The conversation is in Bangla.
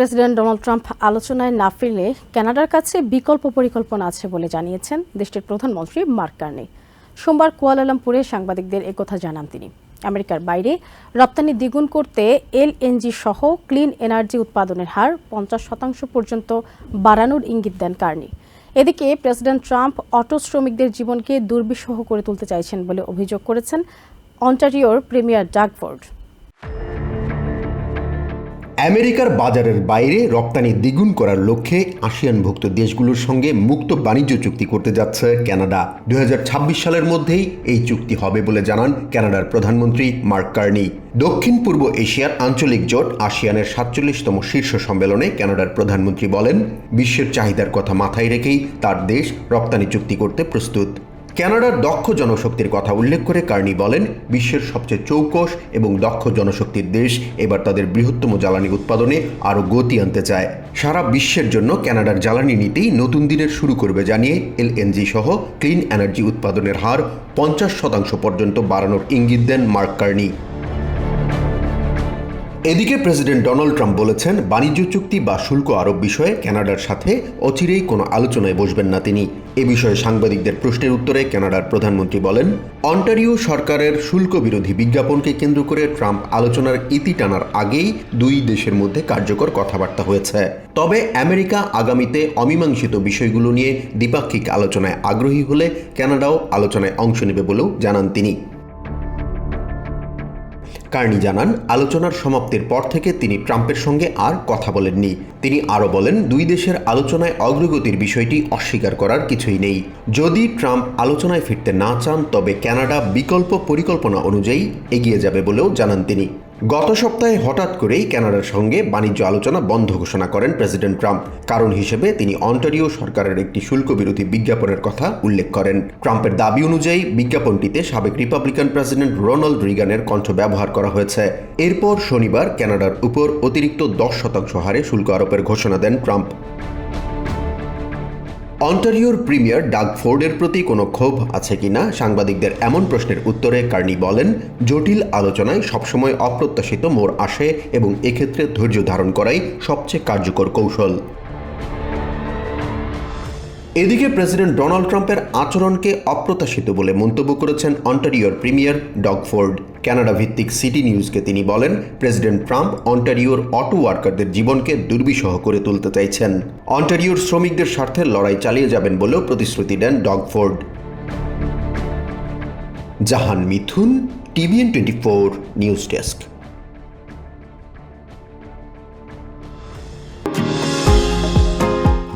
প্রেসিডেন্ট ডোনাল্ড ট্রাম্প আলোচনায় না ফিরলে কানাডার কাছে বিকল্প পরিকল্পনা আছে বলে জানিয়েছেন দেশটির প্রধানমন্ত্রী মার্ক কার্নি। সোমবার কুয়ালালামপুরে সাংবাদিকদের একথা জানান তিনি। আমেরিকার বাইরে রপ্তানি দ্বিগুণ করতে এলএনজি সহ ক্লিন এনার্জি উৎপাদনের হার পঞ্চাশ শতাংশ পর্যন্ত বাড়ানোর ইঙ্গিত দেন কার্নি। এদিকে প্রেসিডেন্ট ট্রাম্প অটো শ্রমিকদের জীবনকে দুর্বিষহ করে তুলতে চাইছেন বলে অভিযোগ করেছেন অন্টারিওর প্রিমিয়ার ডাকফোর্ড আমেরিকার বাজারের বাইরে রপ্তানি দ্বিগুণ করার লক্ষ্যে আসিয়ানভুক্ত দেশগুলোর সঙ্গে মুক্ত বাণিজ্য চুক্তি করতে যাচ্ছে কানাডা। দু হাজার ছাব্বিশ সালের মধ্যেই এই চুক্তি হবে বলে জানান কানাডার প্রধানমন্ত্রী মার্ক কার্নি। দক্ষিণ পূর্ব এশিয়ার আঞ্চলিক জোট আসিয়ানের সাতচল্লিশতম শীর্ষ সম্মেলনে কানাডার প্রধানমন্ত্রী বলেন, বিশ্বের চাহিদার কথা মাথায় রেখেই তার দেশ রপ্তানি চুক্তি করতে প্রস্তুত। কানাডার দক্ষ জনশক্তির কথা উল্লেখ করে কার্নি বলেন, বিশ্বের সবচেয়ে চৌকস এবং দক্ষ জনশক্তির দেশ এবার তাদের বৃহত্তম জ্বালানি উৎপাদনে আরও গতি আনতে চায়। সারা বিশ্বের জন্য ক্যানাডার জ্বালানি নীতি নতুন দিনের শুরু করবে জানিয়ে এলএনজি সহ ক্লিন এনার্জি উৎপাদনের হার পঞ্চাশ শতাংশ পর্যন্ত বাড়ানোর ইঙ্গিত দেন মার্ক কার্নি। এদিকে প্রেসিডেন্ট ডোনাল্ড ট্রাম্প বলেছেন, বাণিজ্য চুক্তি বা শুল্ক আরোপ বিষয়ে কানাডার সাথে অচিরেই কোনো আলোচনায় বসবেন না তিনি। এ বিষয়ে সাংবাদিকদের প্রশ্নের উত্তরে কানাডার প্রধানমন্ত্রী বলেন, অন্টারিও সরকারের শুল্ক বিরোধী বিজ্ঞাপনকে কেন্দ্র করে ট্রাম্প আলোচনার ইতি টানার আগেই দুই দেশের মধ্যে কার্যকর কথাবার্তা হয়েছে। তবে আমেরিকা আগামীতে অমীমাংসিত বিষয়গুলো নিয়ে দ্বিপাক্ষিক আলোচনায় আগ্রহী হলে কানাডাও আলোচনায় অংশ নেবে বলেও জানান তিনি। কার্নি জানান, আলোচনার সমাপ্তির পর থেকে তিনি ট্রাম্পের সঙ্গে আর কথা বলেননি। তিনি আরও বলেন, দুই দেশের আলোচনায় অগ্রগতির বিষয়টি অস্বীকার করার কিছুই নেই। যদি ট্রাম্প আলোচনায় ফিরতে না চান, তবে কানাডা বিকল্প পরিকল্পনা অনুযায়ী এগিয়ে যাবে বলেও জানান তিনি। গত সপ্তাহে হঠাৎ করেই কানাডার সঙ্গে বাণিজ্য আলোচনা বন্ধ ঘোষণা করেন প্রেসিডেন্ট ট্রাম্প। কারণ হিসেবে তিনি অন্টারিও সরকারের একটি শুল্ক বিরোধী বিজ্ঞাপনের কথা উল্লেখ করেন। ট্রাম্পের দাবি অনুযায়ী বিজ্ঞাপনটিতে সাবেক রিপাবলিকান প্রেসিডেন্ট রোনাল্ড রিগানের কণ্ঠ ব্যবহার করা হয়েছে। এরপর শনিবার কানাডার উপর অতিরিক্ত দশ শতাংশ হারে শুল্ক আরোপের ঘোষণা দেন ট্রাম্প। অন্টারিওর প্রিমিয়ার ডাগ ফোর্ডের প্রতি কোনো ক্ষোভ আছে কিনা সাংবাদিকদের এমন প্রশ্নের উত্তরে কার্নি বলেন, জটিল আলোচনায় সবসময় অপ্রত্যাশিত মোড় আসে এবং এক্ষেত্রে ধৈর্য ধারণ করাই সবচেয়ে কার্যকর কৌশল। এদিকে প্রেসিডেন্ট ডোনাল্ড ট্রাম্পের আচরণকে অপ্রত্যাশিত বলে মন্তব্য করেছেন অন্টারিওর প্রিমিয়ার ডগফোর্ড কানাডা ভিত্তিক সিটি নিউজকে তিনি বলেন, প্রেসিডেন্ট ট্রাম্প অন্টারিওর অটো ওয়ার্কারদের জীবনকে দুর্বিষহ করে তুলতে চাইছেন। অন্টারিওর শ্রমিকদের স্বার্থে লড়াই চালিয়ে যাবেন বলেও প্রতিশ্রুতি দেন Doug Ford Jahan Mithun, TVN twenty four, news desk.